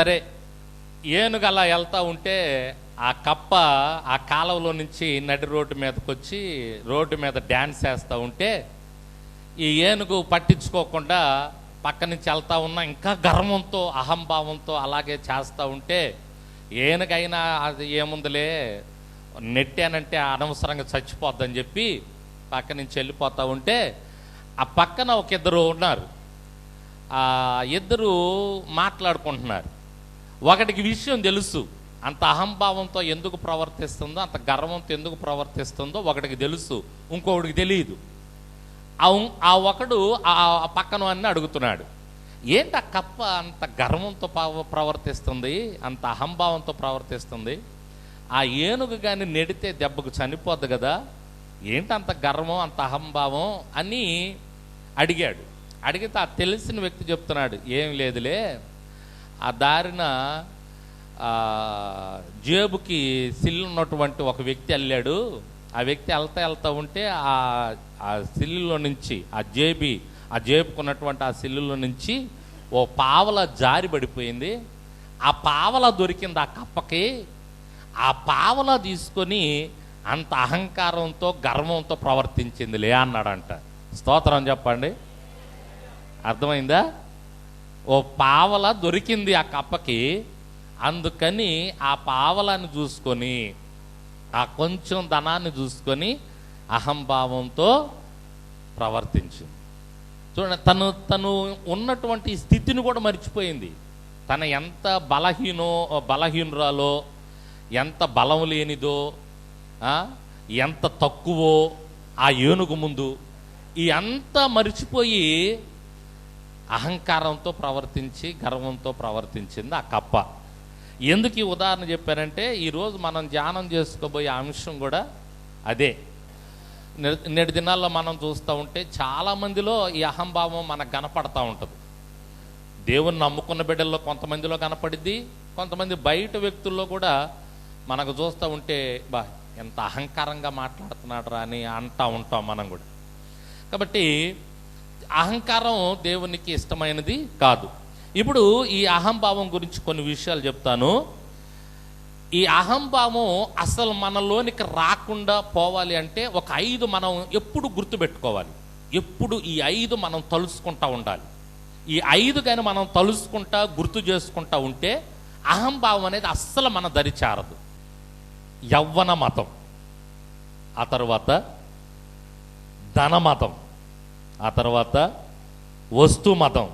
సరే ఏనుగు అలా వెళ్తా ఉంటే ఆ కప్ప ఆ కాలువలో నుంచి నడి రోడ్డు మీదకి వచ్చి రోడ్డు మీద డ్యాన్స్ వేస్తూ ఉంటే ఈ ఏనుగు పట్టించుకోకుండా పక్క నుంచి వెళ్తూ ఉన్నా ఇంకా గర్వంతో అహంభావంతో అలాగే చేస్తూ ఉంటే ఏనుగైనా అది ఏముందిలే నెట్టానంటే అనవసరంగా చచ్చిపోద్దని చెప్పి పక్క నుంచి వెళ్ళిపోతూ ఉంటే ఆ పక్కన ఒక ఇద్దరు ఉన్నారు. ఆ ఇద్దరు మాట్లాడుకుంటున్నారు. ఒకటికి విషయం తెలుసు. అంత అహంభావంతో ఎందుకు ప్రవర్తిస్తుందో అంత గర్వంతో ఎందుకు ప్రవర్తిస్తుందో ఒకటికి తెలుసు. ఇంకొకటికి తెలియదు ఆ ఒకడు ఆ పక్కన అన్ని అడుగుతున్నాడు. ఏంటి ఆ కప్ప అంత గర్వంతో ప్రవర్తిస్తుంది? అంత అహంభావంతో ప్రవర్తిస్తుంది? ఆ ఏనుగు కానీ నెడితే దెబ్బకు చనిపోద్ది కదా? ఏంటి అంత గర్వం అంత అహంభావం? అని అడిగాడు. అడిగితే ఆ తెలిసిన వ్యక్తి చెప్తున్నాడు. ఏం లేదులే ఆ దారిన జేబుకి సిల్లు ఉన్నటువంటి ఒక వ్యక్తి వెళ్ళాడు ఆ వ్యక్తి వెళ్తా వెళ్తా ఉంటే ఆ ఆ సిల్లులో నుంచి ఆ జేబి ఆ జేబుకున్నటువంటి ఆ సిల్లులో నుంచి ఓ పావల జారి పడిపోయింది. ఆ పావల దొరికింది ఆ కప్పకి. ఆ పావల తీసుకొని అంత అహంకారంతో గర్వంతో ప్రవర్తించింది లే అన్నాడంట. స్తోత్రం చెప్పండి. అర్థమైందా? ఓ పావల దొరికింది ఆ కప్పకి. అందుకని ఆ పావలాన్ని చూసుకొని ఆ కొంచెం ధనాన్ని చూసుకొని అహంభావంతో ప్రవర్తించింది. చూడండి తను తను ఉన్నటువంటి స్థితిని కూడా మర్చిపోయింది. తన ఎంత బలహీనో బలహీనురాలో ఎంత బలం లేనిదో ఎంత తక్కువో ఆ ఏనుగు ముందు ఈ అంతా మర్చిపోయి అహంకారంతో ప్రవర్తించి గర్వంతో ప్రవర్తించింది ఆ కప్ప. ఎందుకు ఈ ఉదాహరణ చెప్పారంటే ఈరోజు మనం ధ్యానం చేసుకోబోయే అంశం కూడా అదే. నేటి దినాల్లో మనం చూస్తూ ఉంటే చాలామందిలో ఈ అహంభావం మనకు కనపడతా ఉంటుంది. దేవుని నమ్ముకున్న బిడ్డల్లో కొంతమందిలో కనపడిద్ది కొంతమంది బయట వ్యక్తుల్లో కూడా మనకు చూస్తూ ఉంటే బా ఎంత అహంకారంగా మాట్లాడుతున్నాడు రా అని అంటా ఉంటాం మనం కూడా. కాబట్టి అహంకారం దేవునికి ఇష్టమైనది కాదు. ఇప్పుడు ఈ అహంభావం గురించి కొన్ని విషయాలు చెప్తాను. ఈ అహంభావం అసలు మనలోనికి రాకుండా పోవాలి అంటే ఒక ఐదు మనం ఎప్పుడు గుర్తుపెట్టుకోవాలి. ఎప్పుడు ఈ ఐదు మనం తలుసుకుంటా ఉండాలి. ఈ ఐదు కానీ మనం తలుసుకుంటా గుర్తు చేసుకుంటా ఉంటే అహంభావం అనేది అస్సలు మన దరిచారదు యవ్వన మతం. ఆ తర్వాత ధన మతం ఆ తర్వాత వస్తు మతం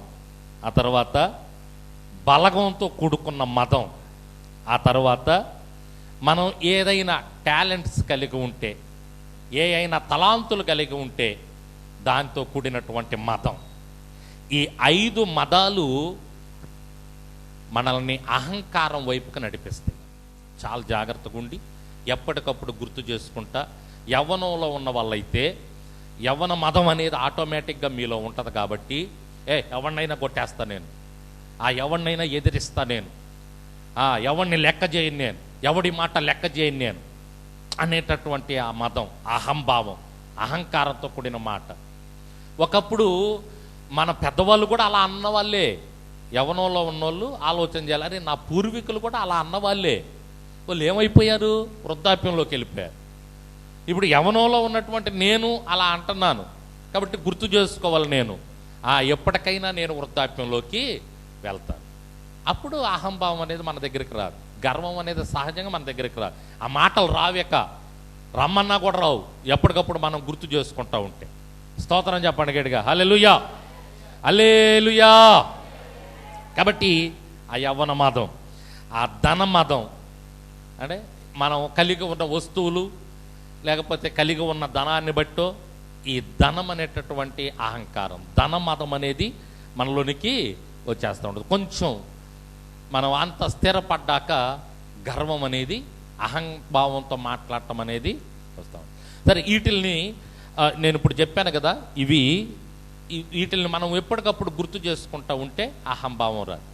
ఆ తర్వాత బలగంతో కూడుకున్న మతం ఆ తర్వాత మనం ఏదైనా టాలెంట్స్ కలిగి ఉంటే ఏ అయినా తలాంతులు కలిగి ఉంటే దాంతో కూడినటువంటి మతం. ఈ ఐదు మతాలు మనల్ని అహంకారం వైపుకు నడిపిస్తాయి. చాలా జాగ్రత్తగా ఉండి ఎప్పటికప్పుడు గుర్తు చేసుకుంటా యవ్వనంలో ఉన్న వాళ్ళైతే యవ్వన మదం అనేది ఆటోమేటిక్గా మీలో ఉంటుంది కాబట్టి ఏ ఎవరినైనా కొట్టేస్తా నేను. ఆ ఎవరినైనా ఎదిరిస్తా నేను. ఆ ఎవరిని లెక్క చేయను నేను. ఎవడి మాట లెక్క చేయను నేను. అనేటటువంటి ఆ మదం అహంభావం అహంకారంతో కూడిన మాట. ఒకప్పుడు మన పెద్దవాళ్ళు కూడా అలా అన్నవాళ్ళే. యవనంలో ఉన్నోళ్ళు ఆలోచన చేయాలని నా పూర్వీకులు కూడా అలా అన్నవాళ్ళే. వాళ్ళు ఏమైపోయారు? వృద్ధాప్యంలోకి వెళ్ళిపోయారు. ఇప్పుడు యవనంలో ఉన్నటువంటి నేను అలా అంటున్నాను. కాబట్టి గుర్తు చేసుకోవాలి నేను. ఆ ఎప్పటికైనా నేను వృద్ధాప్యంలోకి వెళ్తాను. అప్పుడు అహంభావం అనేది మన దగ్గరికి రాదు. గర్వం అనేది సహజంగా మన దగ్గరికి రాదు. ఆ మాటలు రావేక రమ్మన్నా కూడా రావు. ఎప్పటికప్పుడు మనం గుర్తు చేసుకుంటా ఉంటే. స్తోత్రం చెప్పండి గడిగా హల్లెలూయా. అలేలుయా కాబట్టి ఆ యవ్వన మదం ఆ ధన మదం అంటే మనం కలిగి ఉన్న వస్తువులు లేకపోతే కలిగి ఉన్న ధనాన్ని బట్టో ఈ ధనం అనేటటువంటి అహంకారం. ధన మతం అనేది మనలోనికి వచ్చేస్తూ ఉంటుంది. కొంచెం మనం అంత స్థిరపడ్డాక గర్వం అనేది అహంభావంతో మాట్లాడటం అనేది వస్తాం సరే వీటిల్ని నేను ఇప్పుడు చెప్పాను కదా ఇవి వీటిల్ని మనం ఎప్పటికప్పుడు గుర్తు చేసుకుంటా ఉంటే అహంభావం రాదు.